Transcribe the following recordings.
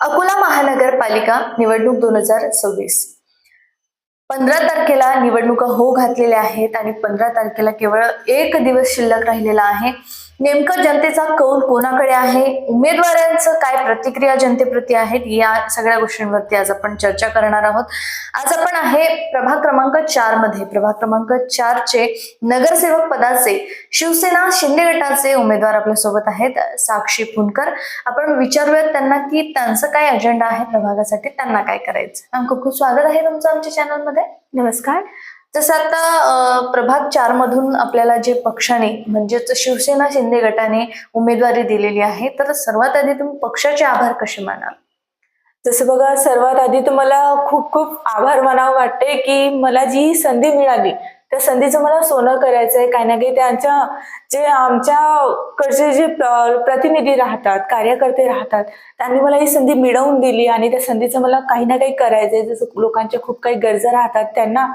अकोला महानगरपालिका निवडणूक दोन हजार सव्वीस. पंधरा तारखेला निवडणुका हो घातलेल्या आहेत आणि पंधरा तारखेला केवळ एक दिवस शिल्लक राहिलेला आहे. नेमकं जनतेचा कौल कोणाकडे आहे? उमेदवारांचं काय प्रतिक्रिया जनतेप्रती आहेत? या सगळ्या गोष्टींवरती आज आपण चर्चा करणार आहोत. आज आपण आहे प्रभाग क्रमांक चारमध्ये. प्रभाग क्रमांक चारचे नगरसेवक पदाचे शिवसेना शिंदे गटाचे उमेदवार आपल्यासोबत आहेत साक्षी पुनकर आपण विचारूयात त्यांना की त्यांचं काय अजेंडा आहे प्रभागासाठी? त्यांना काय करायचं? खूप खूप स्वागत आहे तुमचं आमच्या चॅनलमध्ये नमस्कार. जसं आता प्रभात प्रभाग चार मधून आपल्याला जे पक्षाने म्हणजेच शिवसेना शिंदे गटाने उमेदवारी दिलेली आहे तर सर्वात आधी तुम्ही पक्षाचे आभार कसे मानाल? जसं बघा सर्वात आधी तर मला खूप खूप आभार मानावं वाटते की मला जी संधी मिळाली त्या संधीचं मला सोनं करायचं आहे काही ना काही त्यांच्या जे आमच्याकडचे जे प्रतिनिधी राहतात कार्यकर्ते राहतात त्यांनी मला ही संधी मिळवून दिली आणि त्या संधीचं मला काही ना काही करायचंय. जसं लोकांच्या खूप काही गरजा राहतात त्यांना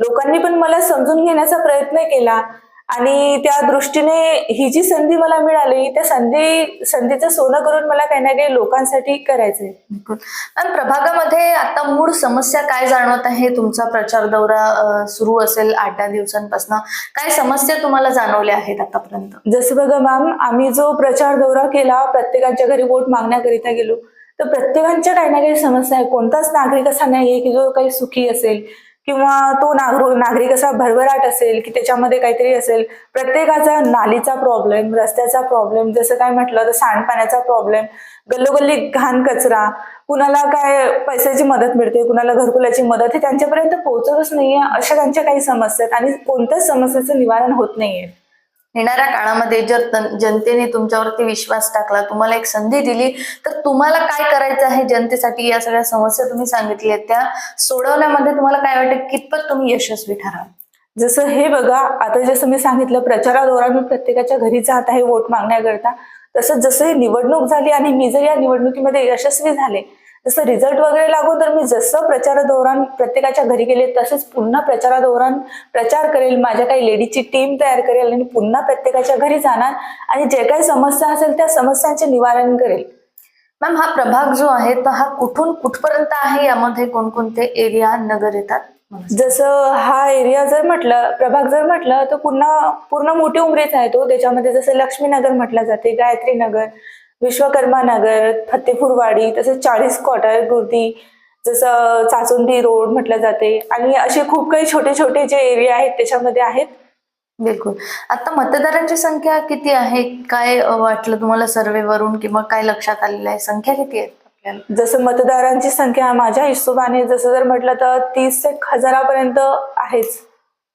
लोकांनी पण मला समजून घेण्याचा प्रयत्न केला. आणि त्या दृष्टीने ही जी संधी मला मिळाली त्या संधी संधीचं सोनं करून मला काही ना काही लोकांसाठी करायचंय. मॅम प्रभागामध्ये आता मूळ समस्या काय जाणवत आहे? तुमचा प्रचार दौरा सुरू असेल आठ दहा दिवसांपासून. काय समस्या तुम्हाला जाणवल्या आहेत आतापर्यंत? जसं बघा मॅम आम्ही जो प्रचार दौरा केला प्रत्येकाच्या घरी वोट मागण्याकरिता गेलो तर प्रत्येकांच्या काही ना काही समस्या आहे. कोणताच नागरिक असा नाहीये की जो काही सुखी असेल. किंवा तो नागरू नागरिक असा भरभराट असेल की त्याच्यामध्ये काहीतरी असेल प्रत्येकाचा नालीचा प्रॉब्लेम रस्त्याचा प्रॉब्लेम जसं काय म्हटलं तर सांडपाण्याचा प्रॉब्लेम गल्लोगल्ली घाण कचरा कुणाला काय पैशाची मदत मिळते कुणाला घरकुलाची मदत हे त्यांच्यापर्यंत पोहोचतच नाहीये अशा त्यांच्या काही समस्या आहेत. आणि कोणत्याच समस्येचं निवारण होत नाहीये. येणाऱ्या काळामध्ये जर जनतेने तुमच्यावरती विश्वास टाकला तुम्हाला एक संधी दिली तर तुम्हाला काय करायचं आहे जनतेसाठी? या सगळ्या समस्या तुम्ही सांगितल्या त्या सोडवण्यामध्ये तुम्हाला काय वाटतं कितपत तुम्ही यशस्वी ठराल? जसं हे बघा आता जसं मी सांगितलं प्रचारादौरान मी प्रत्येकाच्या घरी जात आहे वोट मागण्याकरता. तसं जसं ही निवडणूक झाली आणि मी जर या निवडणुकीमध्ये यशस्वी झाले जसं रिझल्ट वगैरे लागून तर मी जसं प्रचारादौरान प्रत्येकाच्या घरी गेले तसंच पुन्हा प्रचारादौरान प्रचार करेल. माझ्या काही लेडीजची टीम तयार करेल आणि पुन्हा प्रत्येकाच्या घरी जाणार. आणि जे काही समस्या असेल त्या समस्यांचे निवारण करेल. मॅम हा प्रभाग जो आहे तर हा कुठून कुठपर्यंत आहे? यामध्ये कोणकोणते एरिया नगर येतात? जसं हा एरिया जर म्हटलं प्रभाग जर म्हटलं तर पुन्हा पूर्ण मोठी उमरेच आहे तो. त्याच्यामध्ये जसं लक्ष्मीनगर म्हटलं जाते गायत्री नगर विश्वकर्मा नगर फतेपूरवाडी तसेच चाळीस क्वार्टर गुर्दी जसं चाचुंडी रोड म्हटलं जाते. आणि असे खूप काही छोटे छोटे जे एरिया आहेत त्याच्यामध्ये आहेत. बिलकुल. आता मतदारांची संख्या किती आहे? काय वाटलं तुम्हाला सर्वे वरून? किंवा काय लक्षात आलेलं आहे? संख्या किती आहेत आपल्याला? जसं मतदारांची संख्या माझ्या हिशोबाने जसं जर म्हटलं तर तीस एक हजारापर्यंत आहेच.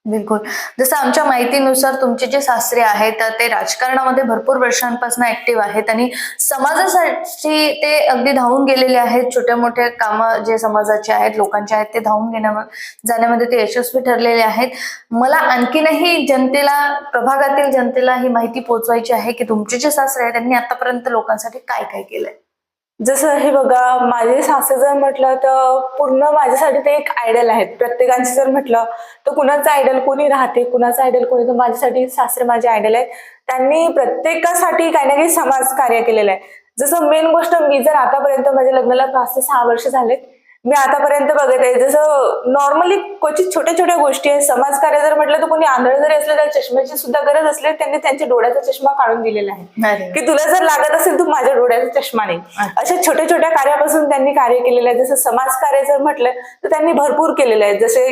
बिलकुल. जसं आमच्या माहितीनुसार तुमचे जे सासरे आहेत तर ते राजकारणामध्ये भरपूर वर्षांपासून ऍक्टिव्ह आहेत आणि समाजासाठी ते अगदी धावून गेलेले आहेत. छोट्या मोठ्या कामं जे समाजाचे आहेत लोकांचे आहेत ते धावून घेण्या जाण्यामध्ये ते यशस्वी ठरलेले आहेत. मला आणखीनही जनतेला प्रभागातील जनतेला ही माहिती पोहोचवायची आहे की तुमचे जे सासरे आहेत त्यांनी आतापर्यंत लोकांसाठी काय काय केलंय? जसं हे बघा माझे सासरे जर म्हटलं तर पूर्ण माझ्यासाठी ते एक आयडल आहेत. प्रत्येकांचे जर म्हटलं तर कुणाचं आयडल कोणी राहते कुणाचं आयडल कोणी तर माझ्यासाठी सासरे माझे आयडल आहेत. त्यांनी प्रत्येकासाठी काही ना काही समाज कार्य केलेलं आहे. जसं मेन गोष्ट मी जर आतापर्यंत माझ्या लग्नाला पाच ते सहा वर्ष झालेत मी आतापर्यंत बघत आहे जसं नॉर्मली क्वचित छोट्या छोट्या गोष्टी आहेत. समाजकार्य जर म्हटलं तर कोणी आंधळ जरी असलं तर चष्म्याची सुद्धा गरज असली त्यांनी त्यांच्या डोळ्याचा चष्मा काढून दिलेला आहे. की तुला जर लागत असेल तू माझ्या डोळ्याचा चष्मा नाही. अशा छोट्या छोट्या कार्यापासून त्यांनी कार्य केलेलं आहे. जसं समाजकार्य जर म्हटलं तर त्यांनी भरपूर केलेलं आहे. जसे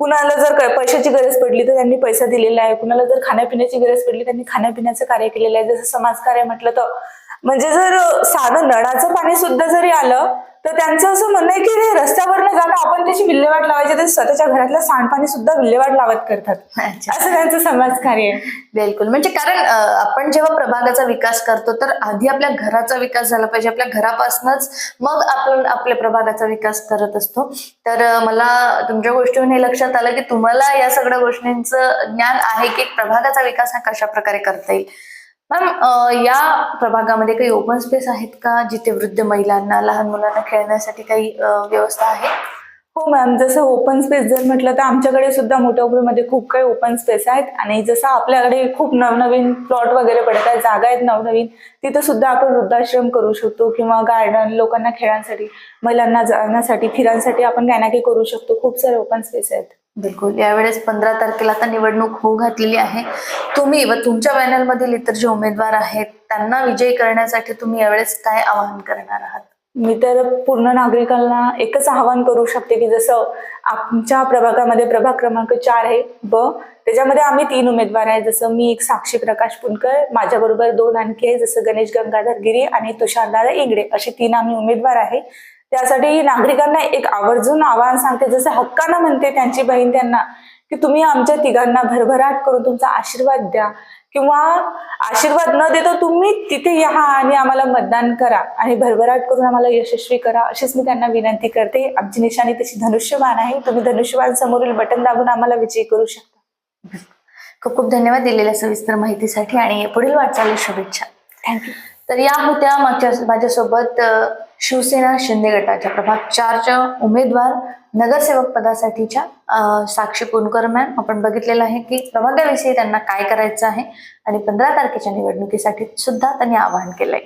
कुणाला जर पैशाची गरज पडली तर त्यांनी पैसा दिलेला आहे. कुणाला जर खाण्यापिण्याची गरज पडली त्यांनी खाण्यापिण्याचं कार्य केलेलं आहे. जसं समाजकार्य म्हटलं तर म्हणजे जर साधं नळाचं पाणी सुद्धा जरी आलं तर त्यांचं असं म्हणणं आहे की रे रस्त्यावर न जाता आपण त्याची विल्हेवाट लावायची तर स्वतःच्या घरातलं सांडपाणी सुद्धा विल्हेवाट लावत करतात. असं त्यांचं समाजकार्य बिलकुल. म्हणजे कारण आपण जेव्हा प्रभागाचा विकास करतो तर आधी आपल्या घराचा विकास झाला पाहिजे आपल्या घरापासूनच मग आपण आपल्या प्रभागाचा विकास करत असतो. तर मला तुमच्या गोष्टीवरून हे लक्षात आलं की तुम्हाला या सगळ्या गोष्टींचं ज्ञान आहे की प्रभागाचा विकास हा कशा प्रकारे करता येईल. मॅम या प्रभागामध्ये काही ओपन स्पेस आहेत का जिथे वृद्ध महिलांना लहान मुलांना खेळण्यासाठी काही व्यवस्था आहे? हो मॅम जसं ओपन स्पेस जर म्हटलं तर आमच्याकडे सुद्धा मोठ्या खूप काही ओपन स्पेस आहेत. आणि जसं आपल्याकडे खूप नवनवीन प्लॉट वगैरे पडत आहेत जागा आहेत नवनवीन तिथं सुद्धा आपण वृद्धाश्रम करू शकतो किंवा गार्डन लोकांना खेळांसाठी महिलांना जाण्यासाठी फिरांसाठी आपण काही ना काही करू शकतो. खूप सारे ओपन स्पेस आहेत. बिलकुल. यावेळेस पंधरा तारखेला आता निवडणूक होऊ घातलेली आहे. तुम्ही व तुमच्या पॅनलमधील इतर जे उमेदवार आहेत त्यांना विजयी करण्यासाठी तुम्ही यावेळेस काय आवाहन करणार आहात? मी तर पूर्ण नागरिकांना एकच आवाहन करू शकते की जसं आमच्या प्रभागामध्ये प्रभाग क्रमांक चार आहे ब त्याच्यामध्ये आम्ही तीन उमेदवार आहे जसं मी एक साक्षी प्रकाश पुनकर माझ्याबरोबर दोन आणखी आहे जसं गणेश गंगाधर गिरी आणि तुषारदादा इंगडे. असे तीन आम्ही उमेदवार आहे. त्यासाठी नागरिकांना एक आवर्जून आवाहन सांगते. जसं हक्कानं म्हणते त्यांची बहीण त्यांना की तुम्ही आमच्या तिघांना भरभराट करून तुमचा आशीर्वाद द्या. किंवा आशीर्वाद न देता तुम्ही तिथे या आणि आम्हाला मतदान करा आणि भरभराट करून आम्हाला यशस्वी करा अशीच मी त्यांना विनंती करते. आमची निशाणी तशी धनुष्यबाण आहे. तुम्ही धनुष्यबाण समोरील बटन दाबून आम्हाला विजयी करू शकता. खूप खूप धन्यवाद दिलेल्या सविस्तर माहितीसाठी आणि पुढील वाटचाली शुभेच्छा. थँक्यू तर या होत्या मागच्या माझ्यासोबत शिवसेना शिंदे गटाच्या प्रभाग चारच्या उमेदवार नगरसेवक पदासाठीच्या साक्षी पुनकर मॅम. आपण बघितलेलं आहे की प्रभागाविषयी त्यांना काय करायचं आहे आणि पंधरा तारखेच्या निवडणुकीसाठी सुद्धा त्यांनी आवाहन केलंय.